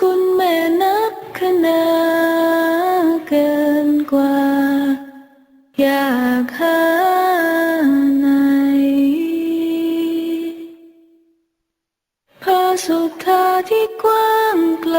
คุณแม่นับขนาเกินกว่า อยากหาไหนพระสุธาที่กว้างไกล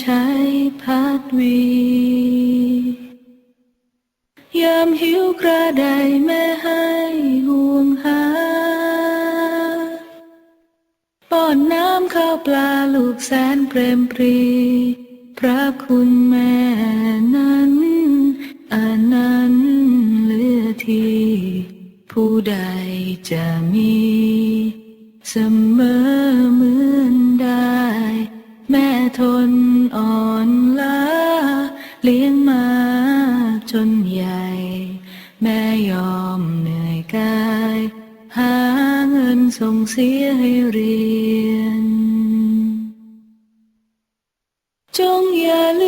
ใช้พัดวียามหิวกระไดแม่ให้ห่วงหาป้อนน้ำข้าวปลาลูกแสนเปรมปรี พระคุณแม่นั้นอันนั้นเหลือที่ผู้ใดจะมี เสมอเมื่ ทนอ่อนล้าเลี้ยงมาจนใหญ่ แม่ยอมเหนื่อยกาย หาเงินส่งเสียให้เรียน จงอย่าลื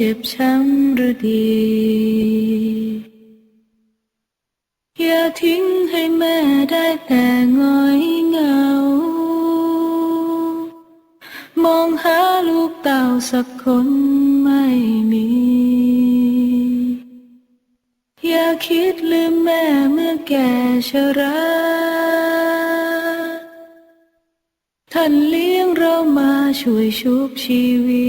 เจ็บช้ำหรือดี อย่าทิ้งให้แม่ได้แต่ง้อยเหงา มองหาลูกเต่าสักคนไม่มี อย่าคิดลืมแม่เมื่อแก่ชราท่านเลี้ยงเรามาช่วยชุบชีวี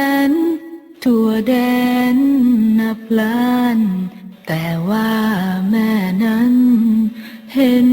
ทั่วแดนนับล้าน แต่ว่าแม่นั้น เห็น